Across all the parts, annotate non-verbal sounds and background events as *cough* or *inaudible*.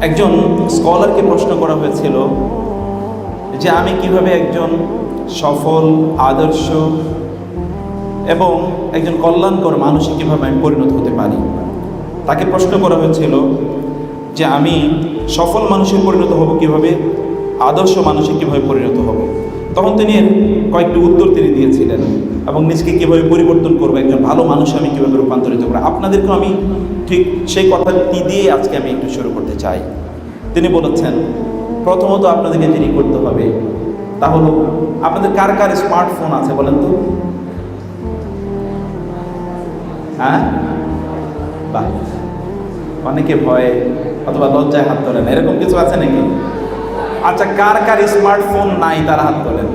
একজন স্কলারকে প্রশ্ন করা হয়েছিল যে আমি কীভাবে একজন সফল, আদর্শ এবং একজন কল্যাণকর মানুষে কীভাবে আমি পরিণত হতে পারি? তাকে প্রশ্ন করা হয়েছিল যে আমি সফল মানুষে পরিণত হব কীভাবে? আদর্শ মানুষে কীভাবে পরিণত হব? তখন তিনি কয়েকটি উত্তর তিনি দিয়েছিলেন এবং নিজকে কীভাবে পরিবর্তন করব, একজন ভালো মানুষ আমি কীভাবে রূপান্তরিত করব? আপনাদেরকেও আমি ঠিক সেই কথাটি দিয়ে আজকে আমি একটু শুরু করতে চাই? তিনি বলেছেন, প্রথমত আপনাদেরকে যিনি করতে হবে? তা হলো, আপনাদের কার কার স্মার্টফোন আছে বলেন তো? হ্যাঁ? বাহ, অনেকে ভয়ে অথবা লজ্জায় হাত তোলেন, এরকম কিছু আছে নাকি? আচ্ছা কার কার স্মার্টফোন নাই তারা হাত তোলেন?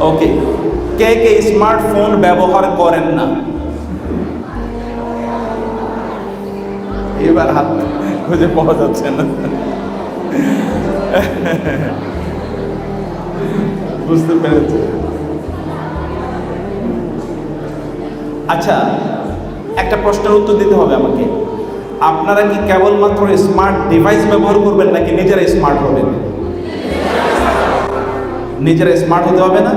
*laughs* ওকে কে কে স্মার্টফোন ব্যবহার করেন না? এবার হাত খুঁজে পাওয়া যাচ্ছে না। বুঝতে পেরেছি। আচ্ছা একটা প্রশ্নের উত্তর দিতে হবে আমাকে। আপনারা কি কেবলমাত্র স্মার্ট ডিভাইস ব্যবহার করবেন নাকি নিজেরা স্মার্ট হবেন? নিজেরা স্মার্ট হতে হবে না?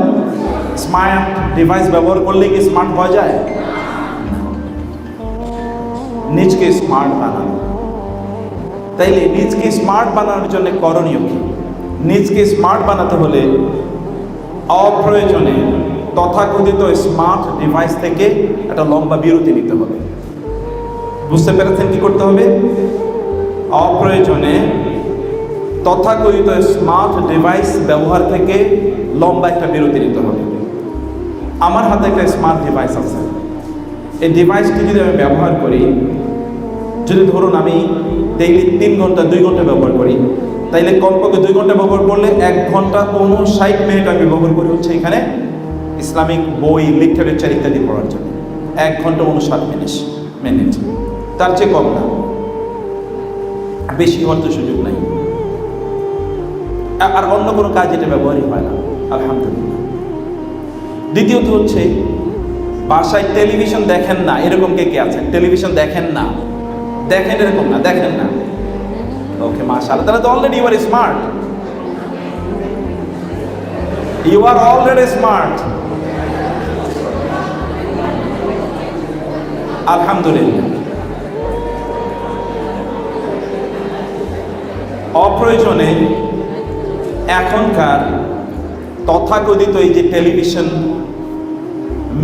স্মার্ট ডিভাইস ব্যবহার করলে কি স্মার্ট হওয়া যায়? নিজকে স্মার্ট বানানো। তাইলে নিজকে স্মার্ট বানানোর জন্য করণীয় কি? নিজকে স্মার্ট বানাতে হলে অপ্রয়োজনে তথাকথিত স্মার্ট ডিভাইস থেকে একটা লম্বা বিরতি নিতে হবে। বুঝতে পেরেছেন কি করতে হবে? অপ্রয়োজনে তথাকথিত স্মার্ট ডিভাইস ব্যবহার থেকে লম্বা একটা বিরতি নিতে হবে। আমার হাতে একটা স্মার্ট ডিভাইস আছে। এই ডিভাইসটি যদি আমি ব্যবহার করি, যদি ধরুন আমি ডেইলি তিন ঘণ্টা, দুই ঘণ্টা ব্যবহার করি, তাইলে কমপক্ষে দুই ঘণ্টা ব্যবহার করলে এক ঘণ্টা ষাট মিনিট আমি ব্যবহার করি হচ্ছে এখানে ইসলামিক বই, লিটারেচার ইত্যাদি পড়ার জন্য। এক ঘণ্টা উনষাট মিনিট মিনিট। তার চেয়ে কম না। বেশি হওয়ার সুযোগ নাই। আর অন্য কোনো কাজ এটা ব্যবহারই হয় না। আলহামদুলিল্লাহ। দ্বিতীয়ত হচ্ছে, বাসায় টেলিভিশন দেখেন না, এরকম কে কে আছেন? টেলিভিশন দেখেন না। দেখেন এরকম না, দেখেন না। ওকে, মাশাআল্লাহ, তাহলে তো already you are smart you are already smart আলহামদুলিল্লাহ। অপ্রয়োজনে এখনকার তথাকথিত এই যে টেলিভিশন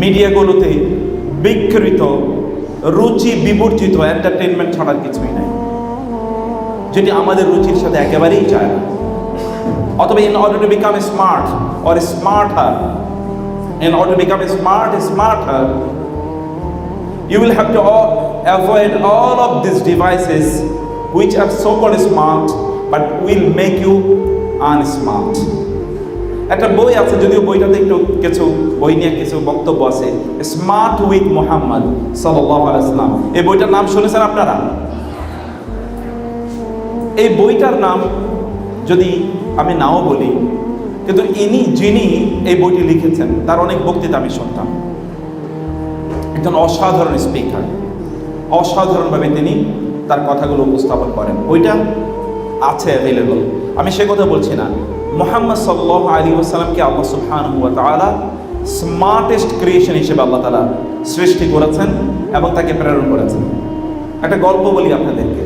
মিডিয়াগুলোতে বিকৃত রুচি বিবর্জিত এন্টারটেনমেন্ট ছাড়ার কিছুই নাই। যেটি আমাদের রুচির সাথে একেবারেই যায় অথবা in order to become smart or smarter in order to become smart smarter you will have to all, avoid all of these devices which are so called smart but will make you unsmart. একটা বই আছে, যদিও বইটাতে একটু কিছু বই নিয়ে কিছু বক্তব্য আছে। স্মার্ট উইথ মোহাম্মদ সাল্লাম এই বইটার নাম শুনেছেন আপনারা? এই বইটার নাম যদি আমি নাও বলি, কিন্তু ইনি যিনি এই বইটি লিখেছেন, তার অনেক বক্তৃতা আমি শুনতাম। একজন অসাধারণ স্পিকার। অসাধারণভাবে তিনি তার কথাগুলো উপস্থাপন করেন। বইটা আছে অ্যাভেলেবল আমি সে কথা বলছি না। মোহাম্মদ সাল্লাহ আলী আসসালামকে আল্লাহ সুবহান হুয়া তালা স্মার্টেস্ট ক্রিয়েশন হিসেবে আল্লাহ তালা সৃষ্টি করেছেন এবং তাকে প্রেরণ করেছেন। একটা গল্প বলি আপনাদেরকে।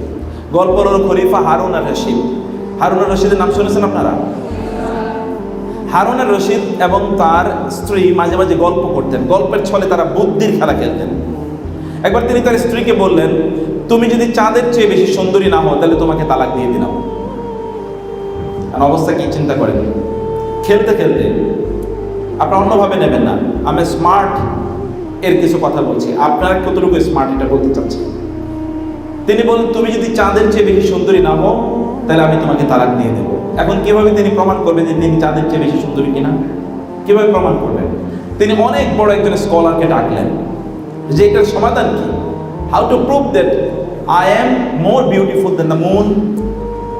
গল্প হল খলিফা হারুন আর রশিদ। হারুন আর রশিদের নাম শুনেছেন আপনারা? হারুন আর রশিদ এবং তার স্ত্রী মাঝে মাঝে গল্প করতেন। গল্পের ছলে তারা বুদ্ধির খেলা খেলতেন। একবার তিনি তার স্ত্রীকে বললেন, তুমি যদি চাঁদের চেয়ে বেশি সুন্দরী না হও, তাহলে তোমাকে তালাক দিয়ে দিলাম। আর অবস্থা কি চিন্তা করেন? খেলতে খেলতে আপনারা অন্যভাবে নেবেন না। আমি স্মার্ট এর কিছু কথা বলছি। আপনারা কতটুকু স্মার্ট এটা বলতে চাচ্ছি তিনি বলেন, তুমি যদি চাঁদের চেয়ে বেশি সুন্দরী না হও, তাহলে আমি তোমাকে তালাক দিয়ে দেবো। এখন কীভাবে তিনি প্রমাণ করবেন যে তিনি চাঁদের চেয়ে বেশি সুন্দরী কিনা? কীভাবে প্রমাণ করবেন? তিনি অনেক বড় একজন স্কলারকে ডাকলেন যে এটার সমাধান কি? How to prove that I am more beautiful than the moon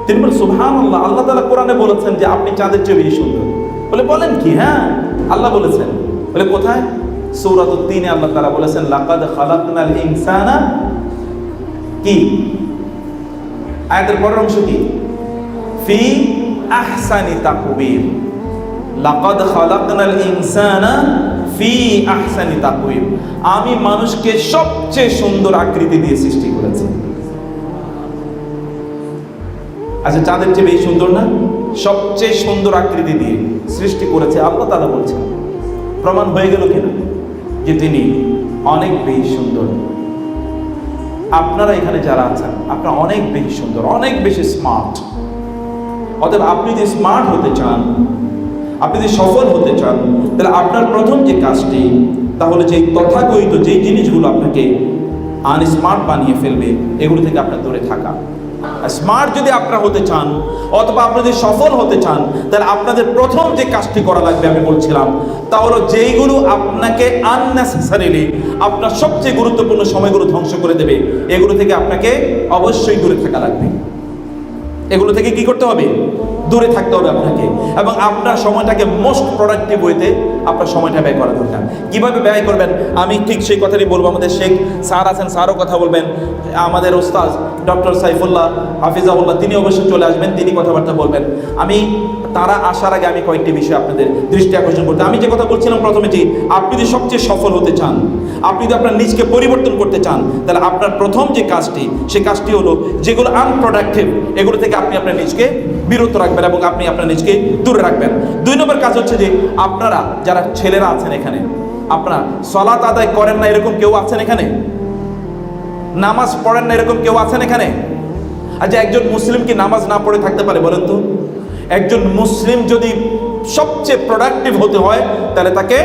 তিনি বলেন সুবহান আল্লাহ আল্লাহ তালা কোরআনে বলেছেন যে আপনি চাঁদের চেয়ে বেশি সুন্দর। বলে, বলেন কি? হ্যাঁ আল্লাহ বলেছেন। বলে, কোথায়? সূরাত তিনে আল্লাহ তাআলা বলেছেন, লাকাদ খালাকনাল ইনসানা কি? আয়াতের পরের অংশ কি? ফি আহসানি তাকবীর। লাকাদ খালাকনাল ইনসানা ফি আহসানি তাকবীর। আমি মানুষকে সবচেয়ে সুন্দর আকৃতি দিয়ে সৃষ্টি করেছি। আচ্ছা চাঁদের চেয়ে বেশি সুন্দর না? সবচেয়ে সুন্দর আকৃতি দিয়ে সৃষ্টি করেছে আল্লাহ তাআলা বলছেন, প্রমাণ হয়ে গেল কিনা? যে তিনি অনেক বেশি সুন্দর। আপনারা এখানে যারা আছেন, আপনারা অনেক বেশি সুন্দর, অনেক বেশি স্মার্ট অতএব আপনি যদি স্মার্ট হতে চান, আপনি যদি সফল হতে চান, তাহলে আপনার প্রথম যে কাজটি তাহলে যে তথাকথিত যে জিনিসগুলো আপনাকে আনস্মার্ট বানিয়ে ফেলবে, এগুলো থেকে আপনার দূরে থাকা। স্মার্ট যদি আপনারা হতে চান, অথবা আপনি যদি সফল হতে চান, তাহলে আপনাদের প্রথম যে কাজটি করা লাগবে আমি বলছিলাম, তা হলো যেইগুলো আপনাকে আননেসেসারিলি আপনার সবচেয়ে গুরুত্বপূর্ণ সময়গুলো ধ্বংস করে দেবে, এগুলো থেকে আপনাকে অবশ্যই দূরে থাকা লাগবে। এগুলো থেকে কি করতে হবে? দূরে থাকতে হবে আপনাকে। এবং আপনার সময়টাকে মোস্ট প্রোডাক্টিভ ওয়েতে আপনার সময়টা ব্যয় করা দরকার। কীভাবে ব্যয় করবেন? আমি ঠিক সেই কথাটি বলব আমাদের শেখ স্যার আছেন, স্যারও কথা বলবেন। আমাদের ওস্তাজ ডক্টর সাইফুল্লাহ হাফিজাউল্লাহ তিনি অবশ্যই চলে আসবেন, তিনি কথাবার্তা বলবেন। আমি, তারা আসার আগে আমি কয়েকটি বিষয় আপনাদের দৃষ্টি আকর্ষণ করতে আমি যে কথা বলছিলাম প্রথমে যে, আপনি যদি সবচেয়ে সফল হতে চান, আপনি যদি আপনার নিজকে পরিবর্তন করতে চান, তাহলে আপনার প্রথম যে কাজটি, সে কাজটি হলো যেগুলো আনপ্রোডাক্টিভ এগুলো থেকে আপনি আপনার নিজকে বিরত রাখবেন এবং আপনি আপনার নিজকে দূরে রাখবেন। দুই নম্বর কাজ হচ্ছে যে আপনারা যারা ছেলেরা আছেন এখানে, আপনারা সলাত আদায় করেন না এরকম কেউ আছেন এখানে? নামাজ পড়েন না এরকম কেউ আছেন এখানে? আচ্ছা একজন মুসলিম কি নামাজ না পড়ে থাকতে পারে বলেন তো? একজন মুসলিম যদি সবচেয়ে প্রোডাক্টিভ হতে হয়, তাহলে তাকে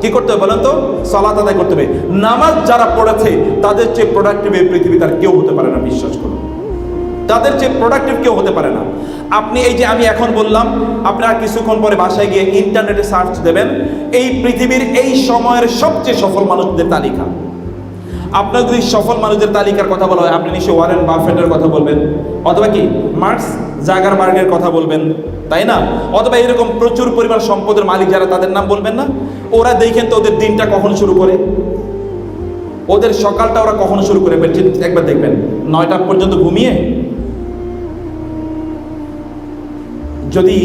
কি করতে হবে বলেন তো? সালাত আদায় করতে হবে। নামাজ যারা পড়েছে, তাদের চেয়ে প্রোডাক্টিভ এই পৃথিবী আর কেউ হতে পারে না, বিশ্বাস করুন। তাদের চেয়ে প্রোডাক্টিভ কেউ হতে পারে না। আপনি এই যে আমি এখন বললাম, আপনারা কিছুক্ষণ পরে বাসায় গিয়ে ইন্টারনেটে সার্চ দেবেন, এই পৃথিবীর এই সময়ের সবচেয়ে সফল মানুষদের তালিকা। আপনার যদি সফল মানুষদের তালিকার কথা বলা হয়, আপনি নিশ্চয়ই ওয়ারেন বাফেটের কথা বলবেন, অথবা কি মার্কস জাগারবার্গের কথা বলবেন, তাই না? অথবা এরকম প্রচুর পরিমাণ সম্পদের মালিক যারা তাদের নাম বলবেন না, ওরা দেখেন তো ওদের দিনটা কখন শুরু করে। ওদের সকালটা ওরা কখন শুরু করে একবার দেখবেন, নয়টা পর্যন্ত ঘুমিয়ে যদি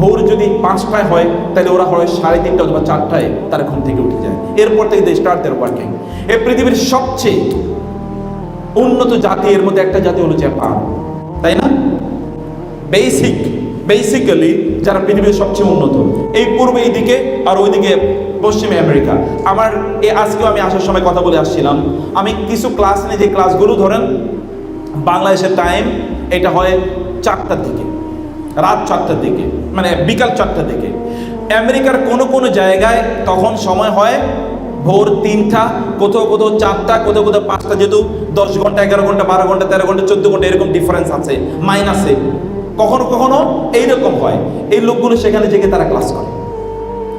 ভোর যদি পাঁচটায় হয়, তাহলে ওরা হয় সাড়ে তিনটা অথবা চারটায় তারা ঘুম থেকে উঠে যায়। এরপর থেকে দে স্টার্ট দেয়ার ওয়ার্কিং এই পৃথিবীর সবচেয়ে উন্নত জাতি এর মধ্যে একটা জাতি হলো জাপান। তাই না? বেসিক বেসিক্যালি যারা পৃথিবীর সবচেয়ে উন্নত। এই পূর্বে এইদিকে আর ওইদিকে পশ্চিমে আমেরিকা। আমার এ আজকেও আমি আসার সময় কথা বলে আসছিলাম। আমি কিছু ক্লাস নিয়ে যে ক্লাসগুলো ধরেন, বাংলাদেশের টাইম এটা হয় চারটার দিকে। রাত চারটার দিকে মানে বিকাল চারটার দিকে। আমেরিকার কোনো কোনো জায়গায় তখন সময় হয় ভোর তিনটা, কোথাও কোথাও চারটা, কোথাও কোথাও পাঁচটা, যেহেতু দশ ঘণ্টা, এগারো ঘণ্টা, বারো ঘণ্টা, তেরো ঘণ্টা, চোদ্দ ঘণ্টা, এরকম ডিফারেন্স আছে মাইনাসে কখনো কখনো এইরকম হয়, এই লোকগুলো সেখানে জেগে তারা ক্লাস করে।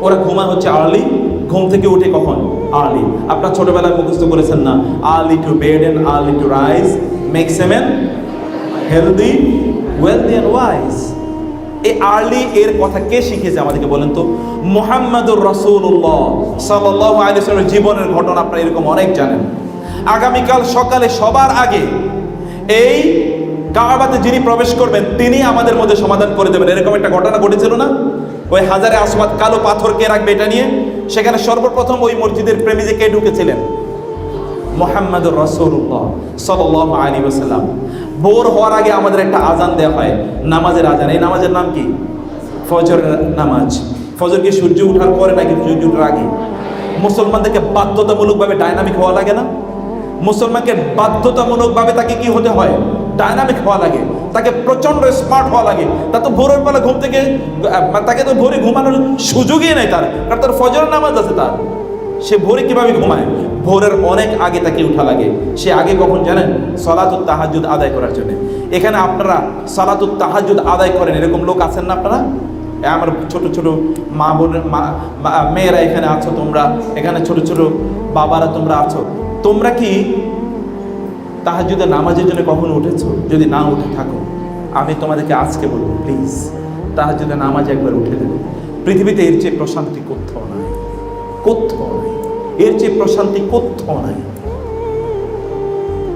ওরা ঘুমা হচ্ছে আর্লি ঘুম থেকে উঠে কখন? আর্লি আপনার ছোটবেলায় মুখস্থ করেছেন না early to bed and early to rise make a man healthy wealthy and wise এই আর্লি এর কথা কে শিখিয়েছে আমাদেরকে বলেন তো? মোহাম্মদুর রসুল্লাহ সাল্লাহ আলিয়ার জীবনের ঘটনা আপনারা এরকম অনেক জানেন। আগামীকাল সকালে সবার আগে এই কাবাতে যিনি প্রবেশ করবেন, তিনি আমাদের মধ্যে সমাধান করে দেবেন। এরকম একটা ঘটনা ঘটেছিল না? ওই হাজারে আসমাদ কালো পাথর কে রাখবে এটা নিয়ে? সেখানে সর্বপ্রথম ওই মসজিদের প্রেমীজে কে ঢুকেছিলেন? মোহাম্মদুর রসুল্লাহ সাল্লাহ আলী ওসাল্লাম ভোর হওয়ার আগে আমাদের একটা আজান দেওয়া হয়। নামাজের আজান। এই নামাজের নাম কি? ফজর নামাজ। ফজর কি সূর্য উঠার পরে নাকি সূর্য উঠার আগে? মুসলমানদেরকে বাধ্যতামূলকভাবে ডাইনামিক হওয়া লাগে না? মুসলমানকে বাধ্যতামূলকভাবে তাকে কি হতে হয়? ডাইনামিক হওয়া লাগে। তাকে প্রচণ্ড স্মার্ট হওয়া লাগে। তা তো ভোরের বেলা ঘুম থেকে তাকে তো ভোরে ঘুমানোর সুযোগই নেই তার। কারণ তার ফজর নামাজ আছে তার। সে ভোরে কীভাবে ঘুমায়? ভোরের অনেক আগে তাকে উঠা লাগে। সে আগে কখন জানেন? সলাতুত তাহাজুদ আদায় করার জন্য। এখানে আপনারা সলাতুত তাহাজুদ আদায় করেন, এরকম লোক আছেন না আপনারা? আমার ছোট ছোট মা বোনের মেয়েরা এখানে আছো, তোমরা এখানে ছোট ছোট বাবারা তোমরা আছো। তোমরা কি তাহাজুদের নামাজের জন্য কখনো উঠেছো? যদি না উঠে থাকো, আমি তোমাদেরকে আজকে বলব প্লিজ তাহাজুদের নামাজ একবার উঠে দেবে পৃথিবীতে এর চেয়ে প্রশান্তি কোথাও নাই। কোথাও এর চেয়ে প্রশান্তি কোথাও নাই।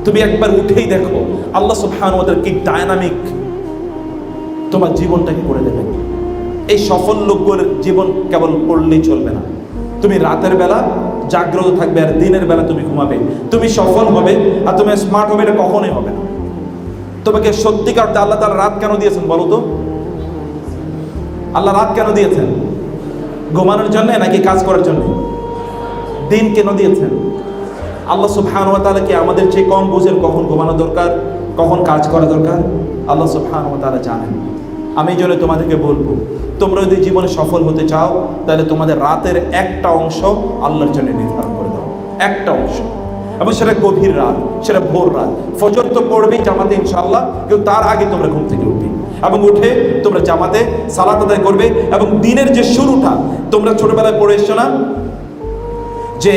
তুমি একবার উঠেই দেখো, আল্লাহ সুবহান ওদের কি ডায়নামিক তোমার জীবনটাকে করে দেবেন। এই সফল লোকগুলোর জীবন কেবল পড়লেই চলবে না। তুমি রাতের বেলা জাগ্রত থাকবে আর দিনের বেলা তুমি ঘুমাবে। তুমি সফল হবে আর তুমি স্মার্ট হবে এটা কখনোই হবে না। তোমাকে সত্যিকার আল্লাহ তাআলা রাত কেন দিয়েছেন বলো তো? আল্লাহ রাত কেন দিয়েছেন? ঘুমানোর জন্য নাকি কাজ করার জন্য? দিন কেন দিয়েছেন। আল্লাহ সুবহান ওয়া তাআলা কি আমাদের চেয়ে কম বুঝেন কখন ঘুমানো দরকার, কখন কাজ করা দরকার। আল্লাহ সুবহান ওয়া তাআলা জানেন। আমি জন্য তোমাদেরকে বলব, তোমরা যদি জীবনে সফল হতে চাও, তাহলে তোমাদের রাতের একটা অংশ আল্লাহর জন্য নির্ধারণ করে দাও। একটা অংশ। এবং সেটা গভীর রাত, সেটা ভোর রাত। ফজর তো পড়বেই জামাতে ইনশাল্লাহ কিন্তু তার আগে তোমরা ঘুম থেকে উঠবে। এবং উঠে তোমরা জামাতে সালাত আদায় করবে এবং দিনের যে শুরুটা, তোমরা ছোটবেলায় পড়ে এসছো না? যে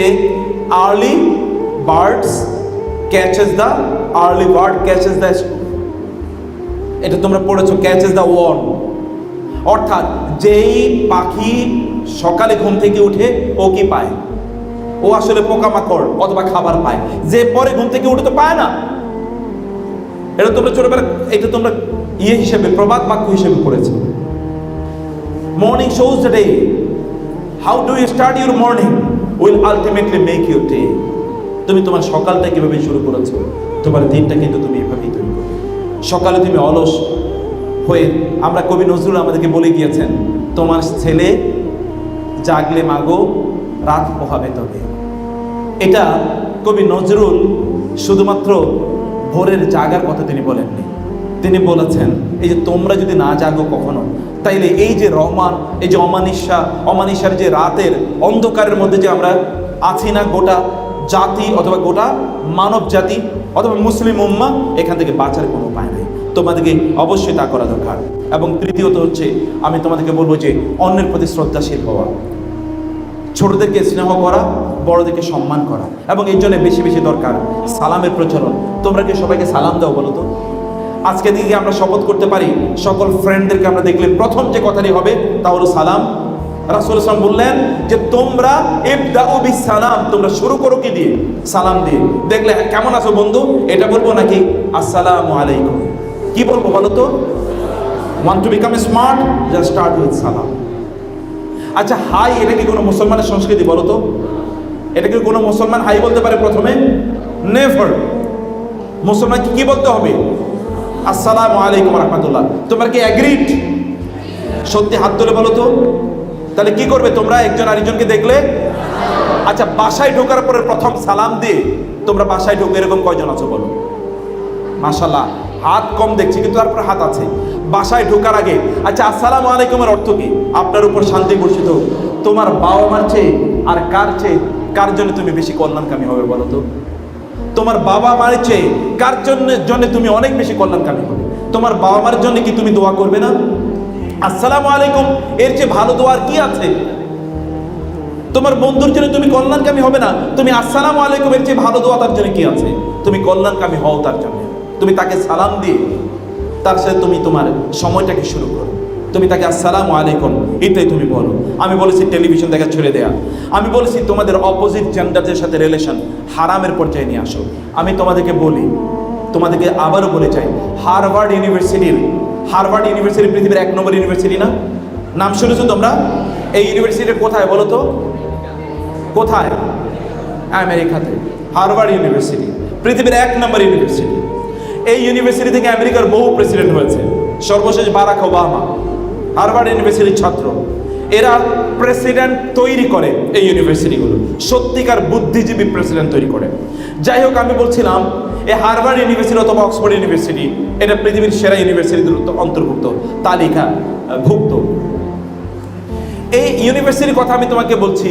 early birds catches the early bird catches the এটা তোমরা পড়েছো ক্যাচেস দ্য ওয়ার্ম অর্থাৎ যেই পাখি সকালে ঘুম থেকে উঠে, ও কি পায়? ও আসলে পোকামাকড় অথবা খাবার পায়। যে পরে ঘুম থেকে উঠে তো পায় না। এটা তোমরা ছোটবেলা এটা তোমরা ইয়ে হিসেবে, প্রবাদ বাক্য হিসেবে পড়েছো। Morning shows day how do you start your morning will ultimately make your day তুমি তোমার সকালটা কীভাবে শুরু করেছ? তোমার দিনটা কিন্তু তুমি এভাবেই তৈরি করবে সকালে তুমি অলস হয়ে, আমরা কবি নজরুল আমাদেরকে বলে গিয়েছেন, তোমার ছেলে জাগলে মাগো, রাত পোহাবে তবে। এটা কবি নজরুল শুধুমাত্র ভোরের জাগার কথা তিনি বলেননি। তিনি বলেছেন, এই যে তোমরা যদি না জাগো কখনো তাইলে এই যে রহমান, এই যে অমানিসা, অমানিসার যে রাতের অন্ধকারের মধ্যে যে আমরা আছি না, গোটা জাতি অথবা গোটা মানব জাতি অথবা মুসলিম উম্মা, এখান থেকে বাঁচার কোনো উপায় নেই। তোমাদেরকে অবশ্যই তা করা দরকার। এবং তৃতীয়ত হচ্ছে, আমি তোমাদেরকে বলব যে, অন্যের প্রতি শ্রদ্ধাশীল হওয়া। ছোটদেরকে স্নেহ করা, বড়দেরকে সম্মান করা। এবং এই জন্য বেশি বেশি দরকার সালামের প্রচলন। তোমরা কি সবাইকে সালাম দাও বলো তো? আজকে দিকে আমরা শপথ করতে পারি, সকল ফ্রেন্ডদেরকে আমরা দেখলে প্রথম যে কথাটি হবে, তা হলো সালাম। রাসুল ইসলাম বললেন যে, তোমরা ইবদাউ বিস সালাম তোমরা শুরু করো কি দিয়ে? সালাম দিয়ে। দেখলে, কেমন আছো বন্ধু? এটা বলব নাকি? আসসালামু আলাইকুম। কি বলব বলো তো? Want to become smart just start with সালাম আচ্ছা হাই, এটা কি কোনো মুসলমানের সংস্কৃতি বলো তো? এটা কি কোনো মুসলমান হাই বলতে পারে প্রথমে? নেভার মুসলমান কি বলতে হবে? আসসালামু আলাইকুম রহমতুল্লাহ। তোমরা কি অ্যাগ্রিড সত্যি হাত তুলে বলো তো। তাহলে কি করবে তোমরা? একজন আরেকজনকে দেখলে? আচ্ছা বাসায় ঢোকার পরে প্রথম সালাম দিয়ে তোমরা বাসায় ঢোকে, এরকম কয়জন আছো বলো? মাশাল্লাহ হাত কম দেখছি, কিন্তু তারপর হাত আছে। বাসায় ঢোকার আগে আচ্ছা আসসালামু আলাইকুমের অর্থ কি? আপনার উপর শান্তি বর্ষিত। তোমার বাবা মার চেয়ে আর কার চেয়ে, কার জন্য তুমি বেশি কল্যাণকামী হবে বলো তো? তোমার বাবা মার চেয়ে কার জন্য জন্য তুমি অনেক বেশি কল্যাণকামী হবে? তোমার বাবা মার জন্য কি তুমি দোয়া করবে না? আসসালামু আলাইকুম। এর চেয়ে ভালো দোয়ার কি আছে? তোমার বন্ধুর জন্য তুমি কল্যাণকামী হবে না। তুমি আসসালামু আলাইকুম, এর চেয়ে ভালো দোয়া তার জন্য কি আছে? তুমি কল্যাণকামী হও তার জন্য। তুমি তাকে সালাম দিয়ে তার সাথে তুমি তোমার সময়টাকে শুরু করো। তুমি তাকে আসসালামু আলাইকুম, এটাই তুমি বলো। আমি বলেছি, টেলিভিশন দেখা ছেড়ে দেয়া। আমি বলেছি, তোমাদের অপোজিট জেন্ডারদের সাথে রিলেশন হারামের পর্যায়ে নিয়ে আসো। আমি তোমাদেরকে বলি, তোমাদেরকে আবারও বলে চাই হারভার্ড ইউনিভার্সিটির, হারভার্ড ইউনিভার্সিটি পৃথিবীর এক নম্বর ইউনিভার্সিটি না? নাম শুনেছো তোমরা? এই ইউনিভার্সিটি কোথায় বলো তো? কোথায়? আমেরিকাতে, হারভার্ড ইউনিভার্সিটি, পৃথিবীর এক নম্বর ইউনিভার্সিটি। এই ইউনিভার্সিটি থেকে আমেরিকার বহু প্রেসিডেন্ট হয়েছে। সর্বশেষ বারাক ওবামা। হারভার্ড ইউনিভার্সিটির ছাত্র। এরা প্রেসিডেন্ট তৈরি করে এই ইউনিভার্সিটিগুলো। সত্যিকার বুদ্ধিজীবী প্রেসিডেন্ট তৈরি করে। যাই হোক, আমি বলছিলাম এই হারভার্ড ইউনিভার্সিটি অথবা অক্সফোর্ড ইউনিভার্সিটি, এটা পৃথিবীর সেরা ইউনিভার্সিটির অন্তর্ভুক্ত, তালিকা ভুক্ত। এই ইউনিভার্সিটির কথা আমি তোমাকে বলছি,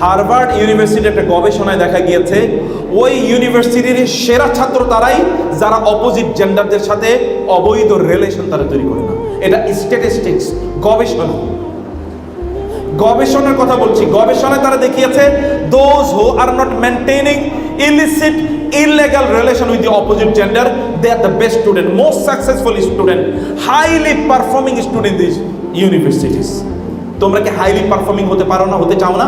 হারভার্ড ইউনিভার্সিটির একটা গবেষণায় দেখা গিয়েছে, ওই ইউনিভার্সিটির সেরা ছাত্র তারাই, যারা অপোজিট জেন্ডারদের সাথে অবৈধ রিলেশন তারা তৈরি করে না। এটা স্ট্যাটিস্টিক্স গবেষণা। গবেষণার কথা বলছি। গবেষণায় তারা দেখিয়েছে those who are not maintaining illicit illegal relation with the opposite gender they are the best student most successful student highly performing student this universities তোমরা কি হাইলি পারফর্মিং হতে পারো না, হতে চাও না?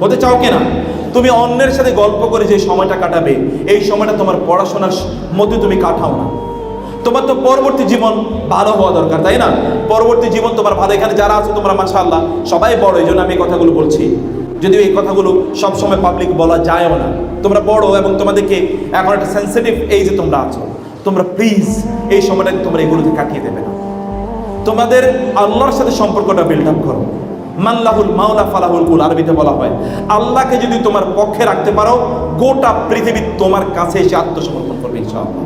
হতে চাও কিনা? তুমি অন্যের সাথে গল্প করে যে সময়টা কাটাবে, এই সময়টা তোমার পড়াশোনার মধ্যে তুমি কাটাও না। তোমার তো পরবর্তী জীবন ভালো হওয়া দরকার, তাই না? পরবর্তী জীবন তোমার ভালো। এখানে যারা আছো তোমরা, মাশাআল্লাহ, সবাই বড়, এই জন্য আমি এই কথাগুলো বলছি। যদিও এই কথাগুলো সবসময় পাবলিক বলা যায়ও না। তোমরা বড় এবং তোমাদেরকে এখন একটা সেন্সিটিভ এই যে তোমরা আছো। তোমরা প্লিজ এই সময়টাকে তোমরা এগুলোকে কাটিয়ে দেবে না। তোমাদের আল্লাহর সাথে সম্পর্কটা বিল্ড আপ করো। মাল্লাহুল মাওলা ফালাহুল কুল আরবিতে বলা হয়। আল্লাহকে যদি তোমার পক্ষে রাখতে পারো, গোটা পৃথিবী তোমার কাছে এসে আত্মসমর্পণ করবে, ইনশাআল্লাহ।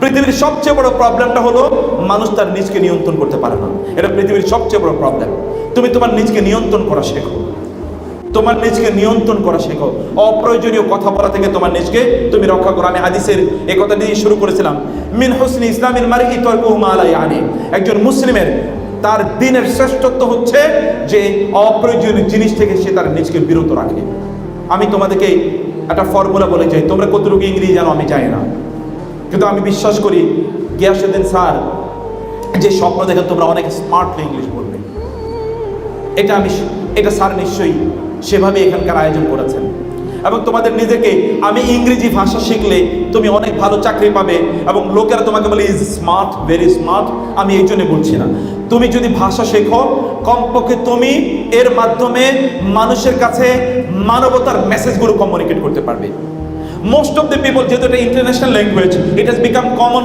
পৃথিবীর সবচেয়ে বড় প্রবলেমটা হলো মানুষ তার নিজকে নিয়ন্ত্রণ করতে পারে না। এটা পৃথিবীর সবচেয়ে বড় প্রবলেম তুমি তোমার নিজকে নিয়ন্ত্রণ করা শেখো। তোমার নিজকে নিয়ন্ত্রণ করা শেখো। অপ্রয়োজনীয় কথা বলা থেকে তোমার নিজকে তুমি রক্ষা করো। আমি হাদিসের এই কথা দিয়ে শুরু করেছিলাম। মিন হোসনি ইসলামের মারি তর্কুমালাই আনে একজন মুসলিমের তার দিনের শ্রেষ্ঠত্ব হচ্ছে যে অপ্রয়োজনীয় জিনিস থেকে সে তার নিজকে বিরত রাখে। আমি তোমাদেরকে একটা ফর্মুলা বলে যাই। তোমরা কতটুকু ইংরেজি জানো আমি জানি না। কিন্তু আমি বিশ্বাস করি গিয়াসুদ্দিন স্যার, যে স্বপ্ন দেখেন তোমরা অনেক স্মার্টলি ইংলিশ বলবে এটা আমি এটা স্যার নিশ্চয়ই সেভাবে এখানকার আয়োজন করেছেন। এবং তোমাদের নিজেকে, আমি ইংরেজি ভাষা শিখলে তুমি অনেক ভালো চাকরি পাবে এবং লোকেরা তোমাকে বলে ইজ স্মার্ট ভেরি স্মার্ট আমি এই জন্য বলছি না। তুমি যদি ভাষা শেখো, কমপক্ষে তুমি এর মাধ্যমে মানুষের কাছে মানবতার মেসেজগুলো কমিউনিকেট করতে পারবে। মোস্ট অফ দ্য পিপল যেহেতু এটা international language it has become common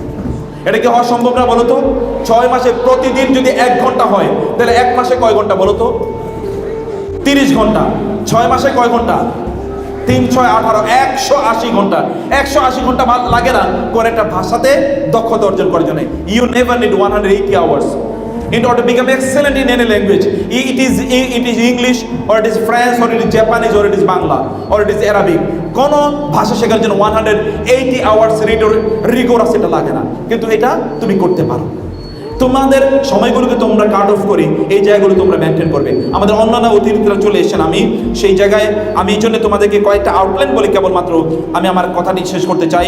এটা কি হওয়া সম্ভব না বলতো ছয় মাসে প্রতিদিন যদি এক ঘণ্টা হয়, তাহলে এক মাসে কয় ঘণ্টা বলো তো? তিরিশ ঘণ্টা। ছয় মাসে কয় ঘণ্টা? তিন, ছয়, আঠারো, একশো আশি ঘণ্টা। একশো আশি ঘণ্টা লাগে না কোন একটা ভাষাতে দক্ষতা অর্জন করার জন্য। You never need one hundred eighty hours in order to become excellent in any language. It is it is english, or it is french or it is japanese, or it is bangla, or it is arabic. কোন ভাষা শেখার জন্য one hundred eighty hours rigorous এটা লাগে না। কিন্তু এটা তুমি করতে পারো। তোমাদের সময়গুলোকে তোমরা কাট অফ করে এই জায়গাগুলো তোমরা মেনটেন করবে। আমাদের অন্যান্য অতিথিরা চলে এসেছেন, আমি সেই জায়গায়, আমি এই জন্য তোমাদেরকে কয়েকটা আউটলাইন বলে, কেবলমাত্র আমি আমার কথাটি শেষ করতে চাই।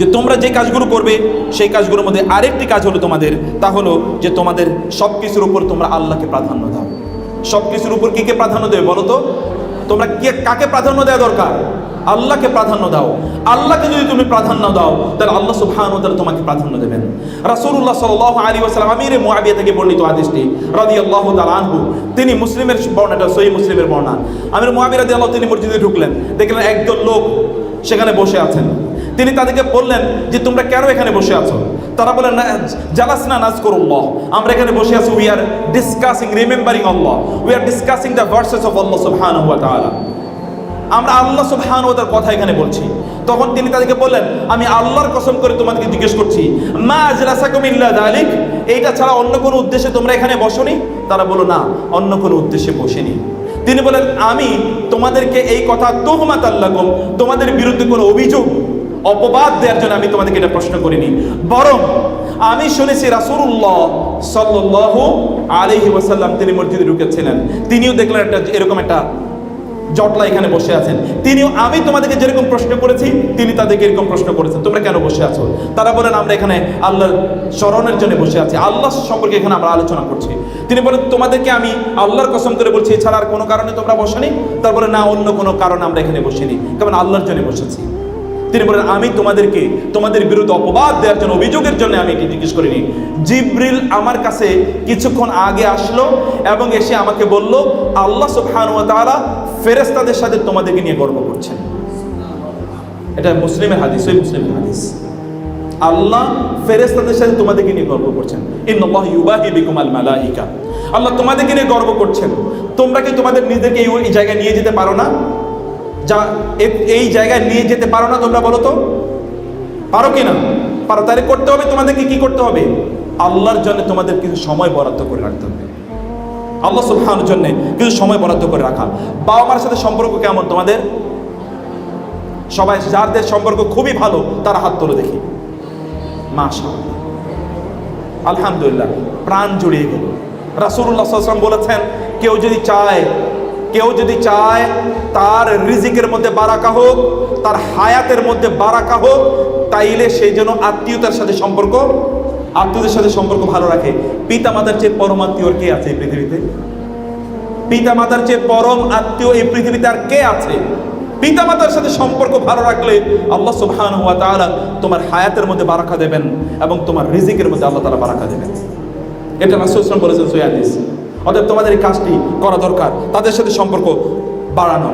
যে তোমরা যে কাজগুলো করবে, সেই কাজগুলোর মধ্যে আরেকটি কাজ হলো তোমাদের, তা হলো যে তোমাদের সব কিছুর উপর তোমরা আল্লাহকে প্রাধান্য দাও। সব কিছুর উপর কী কে প্রাধান্য দেবে বলো তো? তোমরা কে, কাকে প্রাধান্য দেওয়া দরকার? আল্লাহকে প্রাধান্য দাও। আল্লাহকে যদি তুমি প্রাধান্য দাও, তাহলে আল্লাহ সুবহানাহু ওয়া তাআলা তোমাকে প্রাধান্য দেবেন। রাসূলুল্লাহ সাল্লাল্লাহু আলাইহি ওয়াসাল্লাম, আমির মুআবিয়া থেকে বর্ণিত হাদিসটি, রাদিয়াল্লাহু তাআলা আনহু, তিনি মুসলিমের বর্ণাটা সহিহ মুসলিমের বর্ণনা। আমির মুআবিয়া রাদিয়াল্লাহু তিনি মসজিদে ঢুকলেন, দেখলেন একদল লোক সেখানে বসে আছেন। তিনি তাদেরকে বললেন যে, তোমরা কেন এখানে বসে আছো? তারা বলেন জালাস না নাজ করুল্লাহ আমরা এখানে বসে আছি we are discussing remembering Allah we are discussing the verses of আল্লাহ সুবহানাহু ওয়া তাআলা আমরা আল্লাহ সুবহানাহু ওয়া তাআলার কথা এখানে বলছি। তখন তিনি তাদেরকে বললেন, আমি আল্লাহর কসম করে তোমাদেরকে জিজ্ঞেস করছি, মা আজলাসাকুম ইল্লা যালিক এইটা ছাড়া অন্য কোনো উদ্দেশ্যে তোমরা এখানে বসনি? তারা বলো না, অন্য কোনো উদ্দেশ্যে বসেনি। তিনি বলেন আমি তোমাদেরকে এই কথা তোহমাত আল্লাহম তোমাদের বিরুদ্ধে কোনো অভিযোগ অপবাদ দেওয়ার জন্য আমি তোমাদেরকে এটা প্রশ্ন করিনি। বরং আমি শুনেছি রাসূলুল্লাহ সাল্লাল্লাহু আলাইহি ওয়াসাল্লাম তিনি মসজিদে ঢুকেছিলেন। তিনিও দেখলেন একটা এরকম একটা জটলা এখানে বসে আছেন। তিনিও, আমি তোমাদেরকে যেরকম প্রশ্ন করেছি, তিনি তাদেরকে এরকম প্রশ্ন করেছেন। তোমরা কেন বসে আছো? তারা বলেন, আমরা এখানে আল্লাহর স্মরণের জন্য বসে আছি। আল্লাহ সম্পর্কে এখানে আমরা আলোচনা করছি। তিনি বলেন, তোমাদেরকে আমি আল্লাহর কসম করে বলছি, এছাড়া আর কোনো কারণে তোমরা বসনি? তারপরে, না, অন্য কোনো কারণে আমরা এখানে বসিনি। কেমন? আল্লাহর জন্য বসেছি। তিনি বলেন আমি তোমাদেরকে, তোমাদের বিরুদ্ধে অপবাদ দেওয়ার জন্য, অভিযোগের জন্য আমি এটি জিজ্ঞেস করিনি। জিব্রিল আমার কাছে কিছুক্ষণ আগে আসলো এবং এসে আমাকে বলল, আল্লাহ তাআলা ফেরেশতাদের সাথে তোমাদেরকে নিয়ে গর্ব করছেন। এটা মুসলিমের হাদিস ওই মুসলিমের হাদিস। আল্লাহ ফেরেশতাদের সাথে তোমাদেরকে নিয়ে গর্ব করছেন। ইন্নাল্লাহ ইউবাহি বিকুম আল মালাইকা। আল্লাহ তোমাদেরকে নিয়ে গর্ব করছেন। তোমরা কি তোমাদের নিজেদেরকে এই জায়গায় নিয়ে যেতে পারো না? যা এই জায়গায় নিয়ে যেতে পারো না তোমরা বলো তো? পারো কি না? পারো। তাহলে করতে হবে, তোমাদেরকে কি করতে হবে? আল্লাহর জন্য তোমাদের কিছু সময় বরাদ্দ করে রাখতে হবে। আল্লাহ সুবহানের জন্য কিছু সময় বরাদ্দ করে রাখা। বাবা মার সাথে সম্পর্ক কেমন তোমাদের? সবাই যাদের সম্পর্ক খুবই ভালো, তারা হাত তোলে দেখি। মাশা আলহামদুলিল্লাহ, প্রাণ জুড়িয়ে গেল। রাসুল্লাহ বলেছেন, কেউ যদি চায় কেউ যদি চায় তার রিজিকের মধ্যে বারাকা হোক, তার হায়াতের মধ্যে বারাকা হোক, তাইলে সেই জন্য আত্মীয়তার সাথে সম্পর্ক, আত্মীয়দের সাথে সম্পর্ক ভালো রাখে। পিতা মাতার চেয়ে পরম আত্মীয় কে আছে এই পৃথিবীতে? পিতা মাতার চেয়ে পরম আত্মীয় এই পৃথিবীতে আর কে আছে? পিতা মাতার সাথে সম্পর্ক ভালো রাখলে আল্লাহ সুবহানাহু ওয়া তাআলা তোমার হায়াতের মধ্যে বারাকা দেবেন এবং তোমার রিজিকের মধ্যে আল্লাহ তাআলা বারাকা দেবেন। এটা রাসূল সাল্লাল্লাহু আলাইহি ওয়াসাল্লাম বলেছেন সহিহ হাদিস। অতএব তোমাদের এই কাজটি করা দরকার। তাদের সাথে সম্পর্ক বাড়ানো।